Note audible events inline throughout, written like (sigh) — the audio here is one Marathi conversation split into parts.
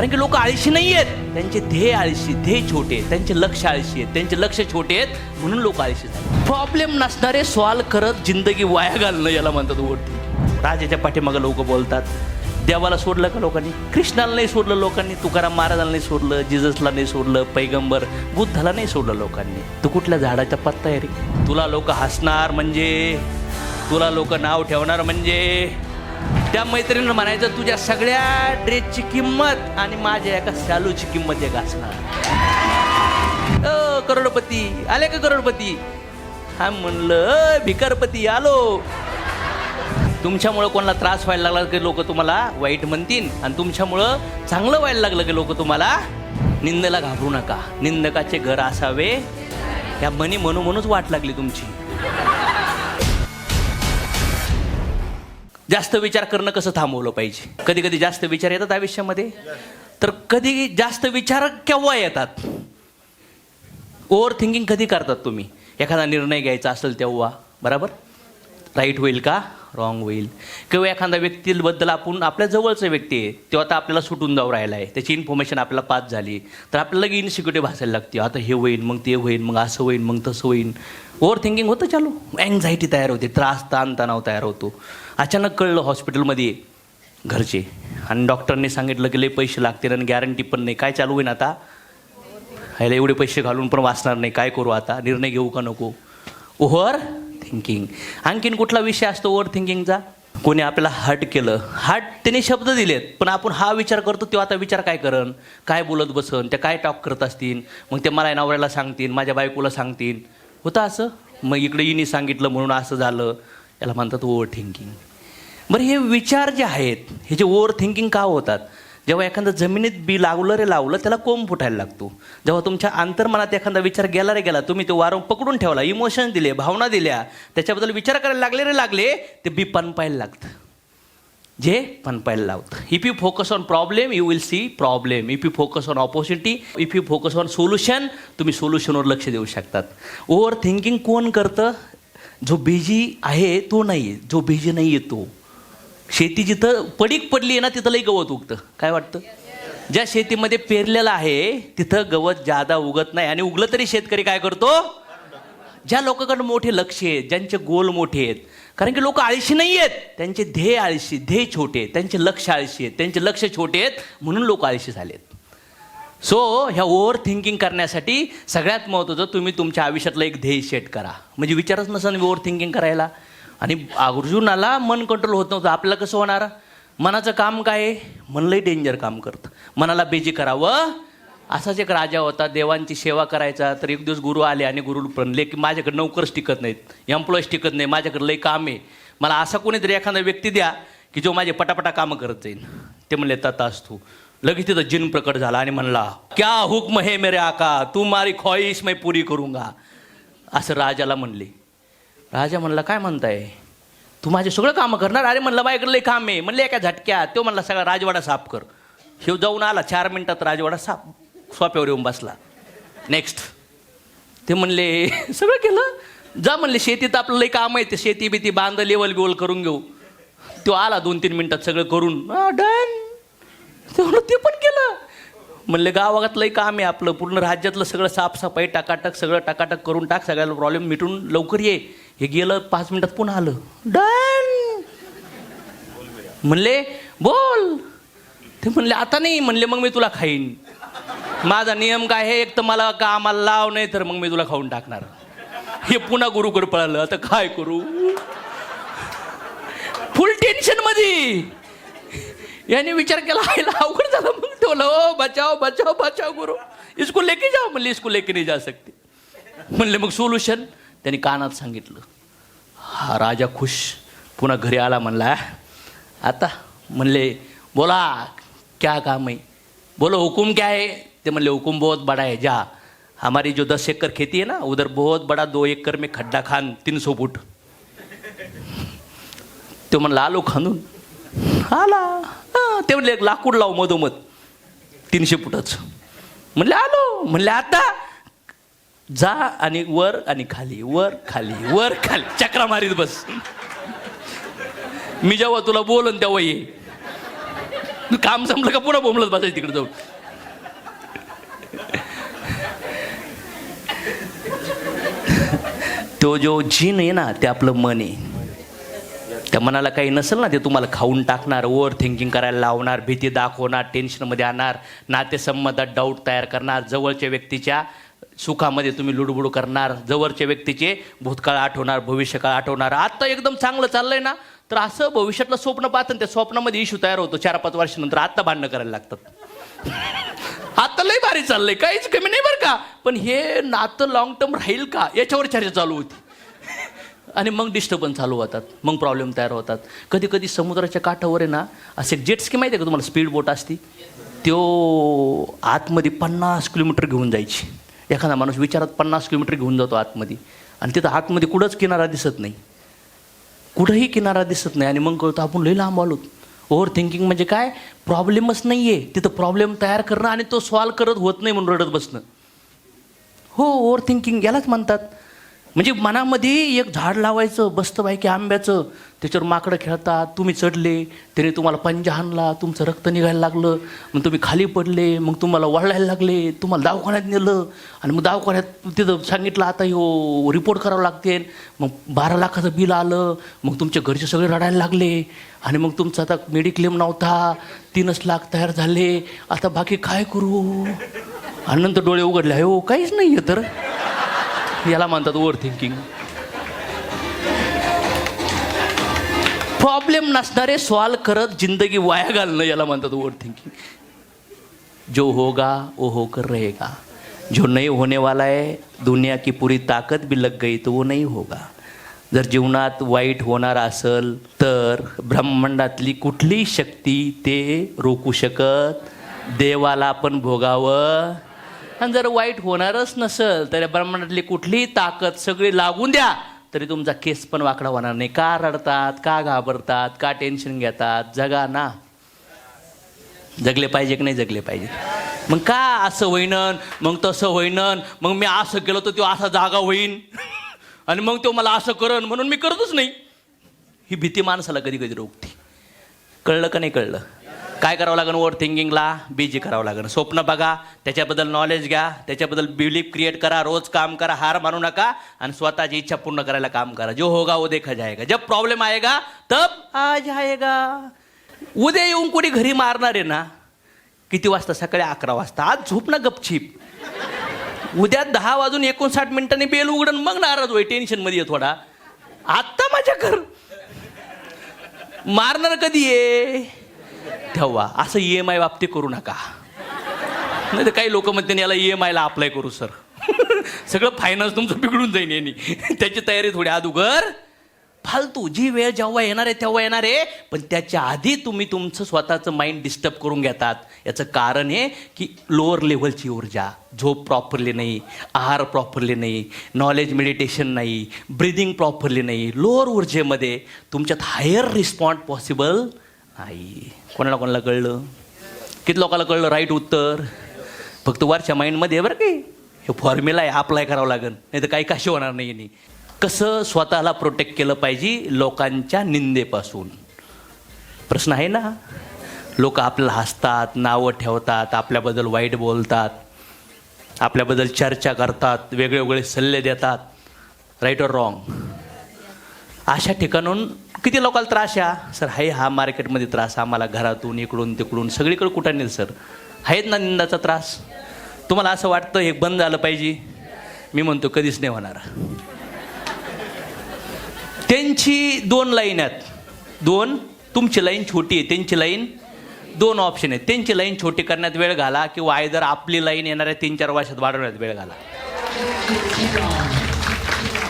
कारण की लोक आळशी नाही आहेत. त्यांचे ध्येय आळशी ध्येय छोटे आहेत. त्यांचे लक्ष आळशी आहेत. त्यांचे लक्ष छोटे आहेत. म्हणून लोक आळशी झाले. प्रॉब्लेम नसणारे सॉल्व करत जिंदगी वाया घालणं याला म्हणतात ओढते राजाच्या पाठीमागं लोक बोलतात. देवाला सोडलं का लोकांनी? कृष्णाला नाही सोडलं लोकांनी. तुकाराम महाराजाला नाही सोडलं. जिजसला नाही सोडलं. पैगंबर बुद्धाला नाही सोडलं लोकांनी. तू कुठल्या झाडाच्या पत्ता आहे रे तुला लोक हसणार म्हणजे? तुला लोक नाव ठेवणार म्हणजे? त्या मैत्रिणीनं म्हणायचं तुझ्या सगळ्या ड्रेसची किंमत आणि माझ्या एका शालूची किंमत एक असणार. अ करोडपती आले का करोडपती? हा म्हणलं भिकारपती आलो. तुमच्यामुळं कोणाला त्रास व्हायला लागला की लोक तुम्हाला? वाईट म्हणतील आणि तुमच्यामुळं चांगलं व्हायला लागलं की लोक तुम्हाला? निंदला घाबरू नका. निंदकाचे घर असावे. या मनी म्हणू म्हणूनच वाट लागली तुमची. जास्त विचार करणं कसं थांबवलं पाहिजे? कधी कधी जास्त विचार येतात आयुष्यामध्ये? तर कधी जास्त विचार केव्हा येतात? ओव्हर थिंकिंग कधी करतात तुम्ही? एखादा निर्णय घ्यायचा असेल तेव्हा बरोबर? राईट होईल का? रॉंग होईल. किंवा एखाद्या व्यक्तीबद्दल आपण आपल्या जवळचं व्यक्ती आहे तो आता आपल्याला सुटून जाऊ राहिला आहे. त्याची इन्फॉर्मेशन आपल्याला पास झाली तर आपल्याला लगे इन्सिक्युरिटी भासायला लागते. आता हे होईल मग ते होईल मग असं होईल मग तसं होईल ओव्हर थिंकिंग होतं चालू. अँझायटी तयार होते त्रास ताण तणाव तयार होतो. अचानक कळलं हॉस्पिटलमध्ये घरचे. आणि डॉक्टरने सांगितलं की लय पैसे लागतील आणि गॅरंटी पण नाही. काय चालू होईल आता? ह्याला एवढे पैसे घालून पण वाचणार नाही. काय करू आता? निर्णय घेऊ का नको? ओव्हर थिंकिंग आणखीन कुठला विषय असतो ओव्हर थिंकिंगचा कोणी आपल्याला हट केलं. हट त्याने शब्द दिलेत पण आपण हा विचार करतो तेव्हा आता विचार काय करण? काय बोलत बसन? त्या काय टॉक करत असतील? मग ते मला नवऱ्याला सांगतील माझ्या बायकोला सांगतील. होतं असं? मग इकडे इनी सांगितलं म्हणून असं झालं. याला म्हणतात ओव्हर थिंकिंग बरं हे विचार जे आहेत हे जे ओव्हर थिंकिंग का होतात? जेव्हा एखादं जमिनीत बी लावलं रे लावलं त्याला कोंब फुटायला लागतो. जेव्हा तुमच्या अंतर्मनात एखादा विचार गेला रे गेला तुम्ही तो वारंवार पकडून ठेवला इमोशन दिले भावना दिल्या त्याच्याबद्दल विचार करायला लागले रे लागले ते बी पनपायला लागतं. जे पनपायला लावतं. If you focus on problem you will see problem if you focus on opportunity if you focus on solution तुम्ही सोल्युशनवर लक्ष देऊ शकतात. ओव्हर थिंकिंग कोण करतं? जो बिझी आहे तो नाही जो बिझी नाही आहे तो. शेती जिथं पडीक पडली आहे ना तिथं लई गवत उगतं. काय वाटतं? ज्या शेतीमध्ये पेरलेलं आहे तिथं गवत जादा उगत नाही. आणि उगलं तरी शेतकरी काय करतो? ज्या लोकांकडे मोठे लक्ष आहेत ज्यांचे गोल मोठे आहेत कारण की लोक आळशी नाही आहेत त्यांचे ध्येय आळशी ध्येय छोटे आहेत त्यांचे लक्ष आळशी आहेत त्यांचे लक्ष छोटे आहेत म्हणून लोक आळशी झालेत सो ह्या ओव्हर थिंकिंग करण्यासाठी सगळ्यात महत्त्वाचं तुम्ही तुमच्या आयुष्यातलं एक ध्येय सेट करा. म्हणजे विचारच नसेल ओव्हर थिंकिंग करायला. आणि अर्जुनाला मन कंट्रोल होत नव्हतं. आपल्याला कसं होणार? मनाचं काम काय? आहे डेंजर काम करतं. मनाला बेजी करावं. असाच एक राजा होता. देवांची सेवा करायचा. तर एक दिवस गुरु आले आणि गुरु म्हणले की माझ्याकडे नोकरच टिकत नाहीत. एम्प्लॉईज टिकत नाही. माझ्याकडे लई काम आहे. मला असा कोणीतरी एखादा व्यक्ती द्या की जो माझे पटापटा कामं करत जाईल ते म्हणले ततास तू लगेच तिथं जिन प्रकट झाला आणि म्हणला क्या हुक्म हे मेरे आका? तू मारी ख्वाहिश मैं पुरी करूंगा. असं राजाला म्हणले. राजा म्हणला काय म्हणताय? तू माझे सगळं कामं करणार? अरे म्हणलं माझ्याकडे लई काम आहे. म्हणले एका झटक्या तो म्हणला सगळा राजवाडा साफ कर. शिव जाऊन आला चार मिनिटात राजवाडा साफ सोप्यावर येऊन बसला. नेक्स्ट ते म्हणले सगळं केलं? जा म्हणले शेतीत आपलं लई काम आहे ते शेती बिती बांध लेवल बिवल करून घेऊ. तो आला दोन तीन मिनिटात सगळं करून. डन ते म्हणलं ते पण केलं. म्हणले गावात लई काम आहे आपलं पूर्ण राज्यातलं सगळं साफसफाई टाकाटक सगळं टाकाटक करून टाक सगळ्याला प्रॉब्लेम मिटून लवकर ये. हे गेलं पाच मिनिटात पुन्हा आलं. डन! म्हणले बोल. ते म्हणले आता नाही. म्हणले मग मी तुला खाईन. माझा नियम काय आहे? एक तर मला कामाला लाव नाही तर मग मी तुला खाऊन टाकणार. हे पुन्हा गुरुकडे पळालं. आता काय करू? फुल टेन्शनमध्ये याने विचार केला आईला अवघड झाला. मग ठेवलं ओ बचाव बचाव बचाव गुरु. इसको लेके जाओ म्हणले इसको लेके नाही जा सकते म्हणले मग सोल्युशन त्यांनी कानात सांगितलं. हा राजा खुश. पुन्हा घरी आला म्हणला आता म्हणले बोला क्या काम है? बोलो हुकुम क्या है? ते म्हणले हुकुम बहुत बड़ा है जा. हमारी जो दस एकड़ खेती है ना उधर बहुत बड़ा दो एकड़ में खड्डा खान तीन सौ फूट. तो म्हणला आलो खांदून आला. ते म्हणले एक लाकूड लाव मधोमध तीनशे फुटाचं. म्हणले आलो. म्हणले आता जा आणि वर आणि खाली वर खाली वर खाली. चक्रा मारीत बस. मी जेव्हा तुला बोलन तेव्हा ये. काम संपलं का पुन्हा बोंबलत बसायचं तिकडे जाऊन? तो जो जीन आहे ना ते आपलं मन आहे. त्या मनाला काही नसेल ना ते तुम्हाला खाऊन टाकणार ओव्हर थिंकिंग करायला लावणार भीती दाखवणार टेन्शनमध्ये आणणार नातेसंबंधात डाऊट तयार करणार जवळच्या व्यक्तीच्या सुखामध्ये तुम्ही लुडबुड करणार जवळच्या व्यक्तीचे भूतकाळ आठवणार भविष्यकाळ आठवणार. आता एकदम चांगलं चाललंय ना तर असं भविष्यातलं स्वप्न पाहतं त्या स्वप्नामध्ये इश्यू तयार होतो. चार पाच वर्षानंतर आत्ता भांडणं करायला लागतात. (laughs) आत्ता लय भारी चाललंय. काहीच कमी नाही बरं का? पण हे नातं लॉंग टर्म राहील का? याच्यावर चर्चा चालू होती. आणि मग डिस्टर्बन्स चालू होतात. मग प्रॉब्लेम तयार होतात. कधी कधी समुद्राच्या काठावर आहे ना असे जेट स्की माहिती आहे का तुम्हाला? स्पीड बोट असती. त्यो आतमध्ये पन्नास किलोमीटर घेऊन जायची. एखादा माणूस विचारात पन्नास किलोमीटर घेऊन जातो आतमध्ये. आणि तिथं आतमध्ये कुठंच किनारा दिसत नाही. कुठंही किनारा दिसत नाही. आणि मग कळतो आपण लई लांब आलोत. ओव्हर थिंकिंग म्हणजे काय? प्रॉब्लेमच नाही आहे तिथं प्रॉब्लेम तयार करणं आणि तो सॉल्व करत होत नाही म्हणून रडत बसणं. हो ओव्हर थिंकिंग यालाच म्हणतात. म्हणजे मनामध्ये एक झाड लावायचं बसतं बायकी आंब्याचं त्याच्यावर माकडं खेळतात तुम्ही चढले त्याने तुम्हाला पंजा हाणला तुमचं रक्त निघायला लागलं मग तुम्ही खाली पडले मग तुम्हाला वळायला लागले तुम्हाला दवाखान्यात नेलं आणि मग दवाखान्यात तिथं सांगितलं आता हो रिपोर्ट करावं लागते. मग बारा लाखाचं बिल आलं मग तुमच्या घरचे सगळे रडायला लागले आणि मग तुमचा आता मेडिक्लेम नव्हता तीनच लाख तयार झाले आता बाकी काय करू? आणि नंतर डोळे उघडले हो काहीच नाही आहे तर. याला म्हणतात ओव्हर थिंकिंग प्रॉब्लेम नसणारे सॉल्व करत जिंदगी वाया घालणं याला म्हणतात ओव्हर थिंकिंग जो होगा वो होकर रहेगा. जो नहीं होने वाला है दुनिया की पूरी ताकद भी लग गई तो वो नहीं होगा. जर जीवनात वाईट होणार असेल तर ब्रह्मांडातली कुठली शक्ती ते रोखू शकत? देवाला पण भोगावं आणि जर वाईट होणारच नसेल तर ब्रह्मांडातली कुठलीही ताकद सगळी लागून द्या तरी तुमचा केस पण वाकडा होणार नाही. का रडतात का घाबरतात का टेन्शन घेतात? जगा ना. जगले पाहिजे की नाही जगले पाहिजे. मग का असं होईनन? मग तसं होईनन? मग मी असं केलं तर तो असा जागा होईन? (laughs) आणि मग तो मला असं करण म्हणून मी करतच नाही. ही भीती माणसाला कधी कधी रोखते. कळलं का नाही कळलं? काय करावं लागेल ओवर थिंकिंगला बिजी करावं लागेल स्वप्न बघा त्याच्याबद्दल नॉलेज घ्या त्याच्याबद्दल बिलीफ क्रिएट करा रोज काम करा हार मानू नका आणि स्वतःची इच्छा पूर्ण करायला काम करा. जो होगा वो देखा जाएगा. जब प्रॉब्लेम आएगा तब आ जाएगा उद्या येऊन कोणी घरी मारणार आहे ना किती वाजता? सकाळी अकरा वाजता. आज झोप ना गपछीप उद्या दहा वाजून एकोणसाठ मिनिटांनी बेल उघडून मग नाराज होय टेन्शनमध्ये ये थोडा. आत्ता माझ्या घर. मारणार कधी आहे तेव्हा असं ई एम आय बाबतीत करू नका. नाही तर काही लोक म्हणते याला ई एम आयला अप्लाय करू सर (laughs) सगळं फायनान्स तुमचं बिघडून जाईन यांनी. (laughs) त्याची तयारी थोडी अदुगर फालतू जी वेळ जेव्हा येणार आहे तेव्हा येणार आहे. पण त्याच्या आधी तुम्ही तुमचं स्वतःचं माइंड डिस्टर्ब करून घेतात. याचं कारण हे की लोअर लेवलची ऊर्जा झोप प्रॉपरली नाही आहार प्रॉपरली नाही नॉलेज मेडिटेशन नाही ब्रिदिंग प्रॉपरली नाही. लोअर ऊर्जेमध्ये तुमच्यात हायर रिस्पॉन्ड पॉसिबल आई कोणाला कोणाला कळलं? किती लोकाला कळलं राईट उत्तर? फक्त वरच्या माइंडमध्ये बरं काही हे. फॉर्म्युला आहे अप्लाय करावं लागेल. नाही तर काही काशी होणार नाही यांनी. कसं स्वतःला प्रोटेक्ट केलं पाहिजे लोकांच्या निंदेपासून? प्रश्न आहे ना? लोक आपल्याला हसतात नावं ठेवतात आपल्याबद्दल वाईट बोलतात आपल्याबद्दल चर्चा करतात वेगळे वेगळे सल्ले देतात. राईट ऑर रॉंग अशा ठिकाणून किती लोकांना त्रास या सर हाय हा मार्केटमध्ये त्रास आम्हाला घरातून इकडून तिकडून सगळीकडे कुठं नेल सर? आहेत ना निंदाचा त्रास? तुम्हाला असं वाटतं हे बंद झालं पाहिजे? मी म्हणतो कधीच नाही होणार. त्यांची दोन लाईन आहेत. दोन तुमची लाईन छोटी आहे. त्यांची लाईन दोन ऑप्शन आहेत. त्यांची लाईन छोटी करण्यात वेळ घाला किंवा आयदर आपली लाईन येणाऱ्या तीन चार वर्षात वाढवण्यात वेळ घाला.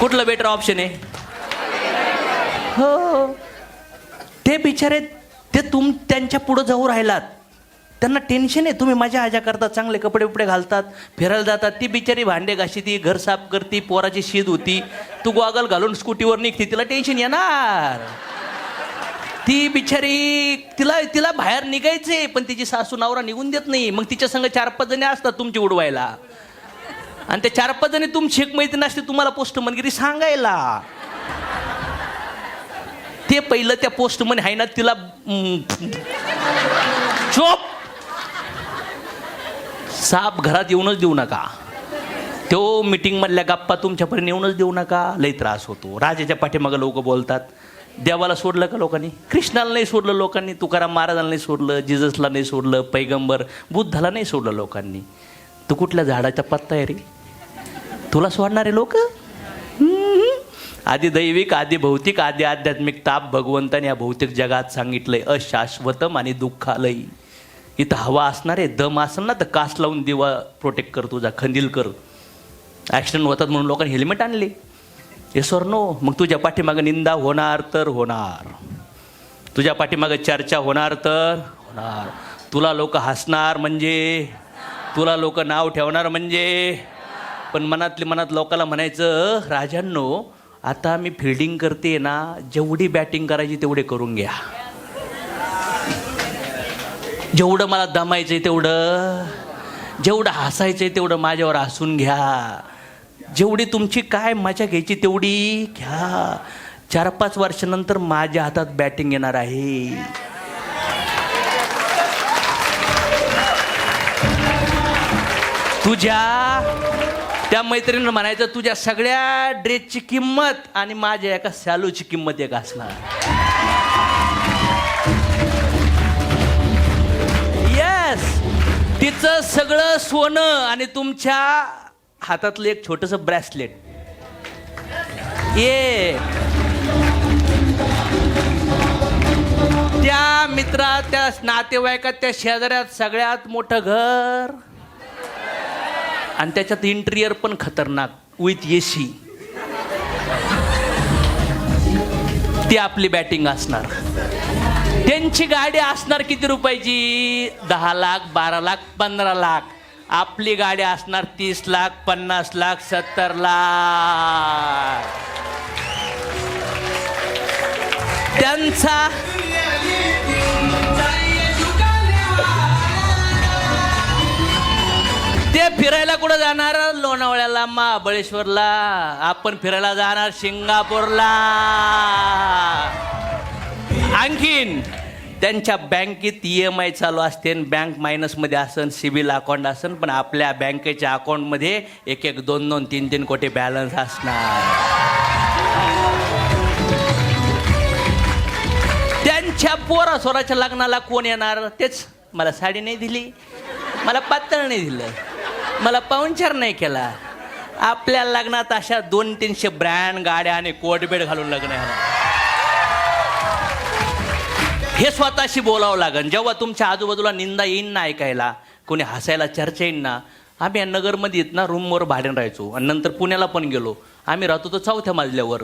कुठलं बेटर ऑप्शन आहे? हो, हो ते बिचारे ते तुम त्यांच्या पुढं जाऊ राहिलात. त्यांना टेन्शन आहे. तुम्ही माझ्या आजा करतात चांगले कपडे बिपडे घालतात फिरायला जातात. ती बिचारी भांडे घाशी ती घर साफ करती पोराची शीद होती. तू गॉगल घालून स्कूटीवर निघते तिला टेन्शन येणार. ती बिचारी तिला तिला बाहेर निघायचे पण तिची सासू नवरा निघून देत नाही. मग तिच्या संग चार पाच जणी असतात तुमची उडवायला. आणि त्या चार पाच जणी तुम शेख मैत्रीण असते तुम्हाला पोस्ट मनगिरी सांगायला. ते पहिलं त्या पोस्टमन आहे ना तिला चोप. साप घरात येऊनच देऊ नका. तो मीटिंग मधल्या गप्पा तुमच्यापर्यंत येऊनच देऊ नका. लई त्रास होतो. राजाच्या पाठीमागं लोक बोलतात. देवाला सोडलं का लोकांनी? कृष्णाला नाही सोडलं लोकांनी. तुकाराम महाराजाला नाही सोडलं. जिजसला नाही सोडलं. पैगंबर बुद्धाला नाही सोडलं लोकांनी. तू कुठल्या झाडाचा पत्ता आहे रे? तुला सोडणारे लोक? आधी दैविक आधी भौतिक आधी आध्यात्मिक ताप भगवंताने या भौतिक जगात सांगितलंय. अशाश्वतम आणि दुःखालय. इथं हवा असणार आहे दम असेल ना तर कास लावून दिवा प्रोटेक्ट कर तुझा खंदील कर. ॲक्सिडेंट होतात म्हणून लोकांनी हेल्मेट आणले. हे सर नो मग तुझ्या पाठीमागं निंदा होणार तर होणार. तुझ्या पाठीमागं चर्चा होणार तर होणार. तुला लोक हसणार म्हणजे तुला लोक नाव ठेवणार म्हणजे. पण मनातली मनात लोकाला म्हणायचं राजांनो आता मी फिल्डिंग करते ना जेवढी बॅटिंग करायची तेवढे करून घ्या. जेवढं मला दमायचंय तेवढं जेवढं हसायचंय तेवढं माझ्यावर हसून घ्या. जेवढी तुमची काय मजा घ्यायची तेवढी घ्या. चार पाच वर्षानंतर माझ्या हातात बॅटिंग येणार आहे. तुझ्या त्या मैत्रिणीनं म्हणायचं तुझ्या सगळ्या ड्रेसची किंमत आणि माझ्या एका सॅलूची किंमत एक असणार. येस तिचं सगळं सोनं आणि तुमच्या हातातलं एक छोटस ब्रेसलेट ये. त्या मित्रात त्या नातेवाईकात त्या शेजाऱ्यात सगळ्यात मोठं घर. आणि त्याच्यात इंटिरियर पण खतरनाक विथ एसी ती आपली बॅटिंग असणार. त्यांची गाडी असणार किती रुपयाची? दहा लाख बारा लाख पंधरा लाख. आपली गाडी असणार तीस लाख पन्नास लाख सत्तर लाख. त्यांचा ते फिरायला कुठं जाणार? लोणावळ्याला महाबळेश्वरला. आपण फिरायला जाणार सिंगापूरला आणखीन त्यांच्या बँकेत ई एम आय चालू असते बँक मायनसमध्ये असन सिबिल अकाउंट असन पण आपल्या बँकेच्या अकाउंटमध्ये एक एक दोन दोन तीन तीन कोटी बॅलन्स असणार. त्यांच्या पोरा स्वराच्या लग्नाला कोण येणार? तेच मला साडी नाही दिली. मला पातळ नाही दिलं. मला पाहुणचार नाही केला. आपल्या लग्नात अशा दोन तीनशे ब्रँड गाड्या आणि कोटबेड घालून लग्न आहे हे स्वतःशी बोलावं लागेल जेव्हा तुमच्या आजूबाजूला निंदा येईन ना ऐकायला कोणी हसायला चर्चा येईन ना आम्ही या नगरमध्ये येत ना रूमवर भाड्यानं राहायचो. आणि नंतर पुण्याला पण गेलो. आम्ही राहतो तो चौथ्या मजल्यावर.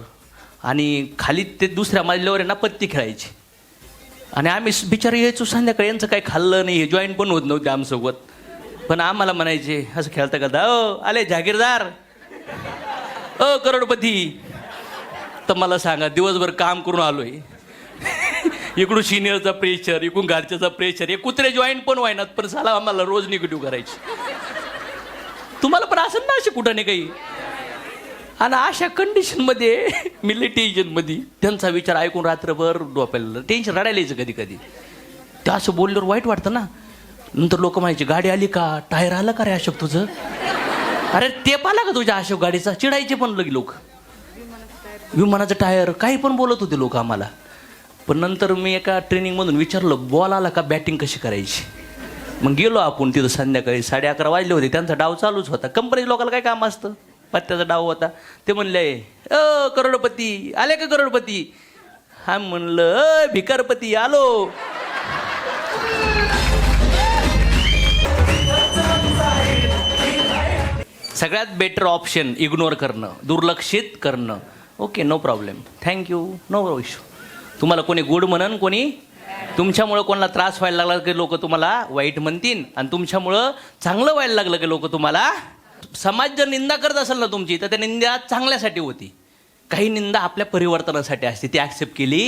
आणि खाली ते दुसऱ्या मजल्यावर आहे ना पत्ती खेळायची. आणि आम्ही बिचारी यायचो संध्याकाळी. यांचं काही खाल्लं नाही हे जॉईन पण होत नव्हते आमसोबत. पण आम्हाला म्हणायचे असं खेळता करता ओ आले जागीरदार. ओ करोडपती. तर मला सांगा दिवसभर काम करून आलोय. इकडून सिनियरचा प्रेशर इकडून घरच्याचा प्रेशर हे कुत्रे जॉईंट पण व्हायनात पण साला आम्हाला रोज निगेटिव्ह करायची. तुम्हाला पण असं ना असे कुठं नाही काही? आणि अशा कंडिशनमध्ये मिलिटी मध्ये त्यांचा विचार ऐकून रात्रभर डोपायला टेन्शन रडायला यायचं कधी कधी ते असं बोलल्यावर वाईट वाटतं ना. नंतर लोक म्हणायचे गाडी आली का? टायर आलं का रे अशोक तुझं? अरे टेप आला का तुझ्या अशोक गाडीचा? चिडायचे पण लगे लोक. विमानाचं टायर. काही पण बोलत होते लोक आम्हाला. पण नंतर मी एका ट्रेनिंगमधून विचारलं बॉल आला का? बॅटिंग कशी करायची? मग गेलो आपण तिथं संध्याकाळी साडे अकरा वाजले होते. त्यांचा डाव चालूच होता. कंपनी लोकांना काय काम असतं? पत्त्याचा डाव होता. ते म्हणले अ करोडपती. आले का करोडपती? हा म्हणलं अ भिकारपती आलो. सगळ्यात बेटर ऑप्शन इग्नोर करणं दुर्लक्षित करणं. Okay no problem thank you no issue तुम्हाला कोणी गुड म्हणन कोणी तुमच्यामुळं कोणाला त्रास व्हायला लागला की लोक तुम्हाला वाईट म्हणतील? आणि तुमच्यामुळं चांगलं व्हायला लागलं की लोक तुम्हाला समाज जर निंदा करत असेल ना तुमची तर त्या निंदा चांगल्यासाठी होती. काही निंदा आपल्या परिवर्तनासाठी असते ती ॲक्सेप्ट केली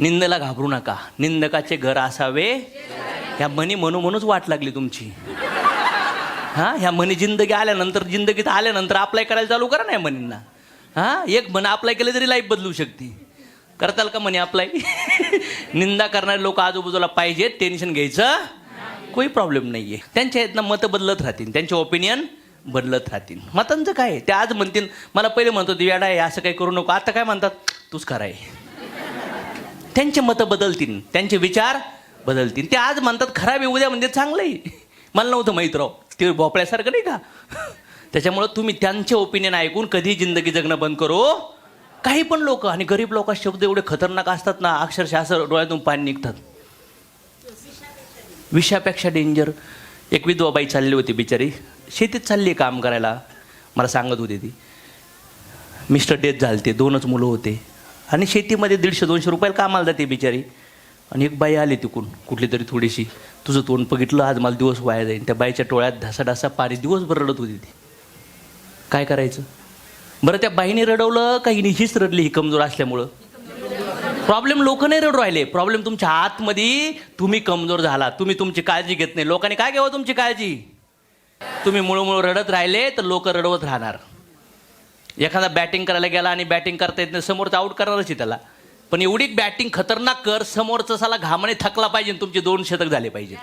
निंदेला घाबरू नका. निंदकाचे घर असावे. ह्या म्हणी म्हणू म्हणूच वाट लागली तुमची. हा ह्या म्हणी जिंदगी आल्यानंतर जिंदगीत आल्यानंतर अप्लाय करायला चालू करा नाही म्हणींना. हा एक म्हण अप्लाय केलं तरी लाईफ बदलू शकते. करताल का म्हणे अप्लाय (laughs) निंदा करणारे लोक आजूबाजूला पाहिजेत टेन्शन घ्यायचं काही प्रॉब्लेम नाही आहे त्यांच्या आहेत ना मतं बदलत राहतील त्यांचे ओपिनियन बदलत राहतील. मतांचं काय? ते आज म्हणतील मला पहिले म्हणतो वेडा आहे असं काही करू नको. आता काय म्हणतात? तूच कराय त्यांचे मतं बदलतील त्यांचे विचार बदलतील. ते आज म्हणतात खराब आहे उद्या म्हणजे चांगलं आहे. (laughs) मला नव्हतं माहीत राव. ते भोपळ्यासारखं नाही का? त्याच्यामुळं तुम्ही त्यांचे ओपिनियन ऐकून कधी जिंदगी जगणं बंद करो. काही पण लोक आणि गरीब लोक शब्द एवढे खतरनाक असतात ना अक्षरशः असं डोळ्यातून पाणी निघतात. विषापेक्षा डेंजर एक विधवा बाई चालली होती बिचारी. शेतीत चालली काम करायला. मला सांगत होती ती. मिस्टर डेथ झाले दोनच मुलं होते. आणि शेतीमध्ये दीडशे दोनशे रुपयाला कामाला जाते बिचारी. आणि एक बाई आली तिकून कुठली तरी थोडीशी. तुझं तोंड बघितलं आज मला दिवस वाया जाईल त्या बाईच्या टोळ्यात ढासा ढासा पाणी दिवसभर रडत होती ती. काय करायचं? बरं त्या बाईने रडवलं का हिने हीच रडली ही कमजोर असल्यामुळं. प्रॉब्लेम लोक नाही रडू राहिले. प्रॉब्लेम तुमच्या आतमध्ये तुम्ही कमजोर झाला. तुम्ही तुमची काळजी घेत नाही. लोकांनी काय घ्यावं तुमची काळजी? तुम्ही मुळमुळ रडत राहिले तर लोक रडवत राहणार. एखादा बॅटिंग करायला गेला आणि बॅटिंग करता येत नाही समोरचा आउट करणारच आहे त्याला. पण एवढी बॅटिंग खतरनाक कर समोरचा साला घामाने थकला पाहिजे तुमचे दोन शतक झाले पाहिजे.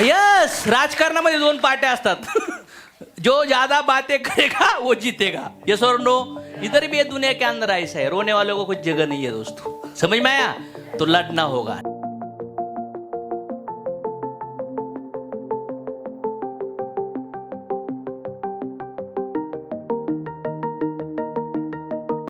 यस राजकारणामध्ये दोन पार्ट्या असतात. जो ज्यादा बातें करेगा वो जीतेगा. यस और नो इधर भी ये दुनिया के अंदर ऐसा है. रोने वालों को कुछ जगह नहीं है दोस्तों. समझ में आया? तो लड़ना होगा.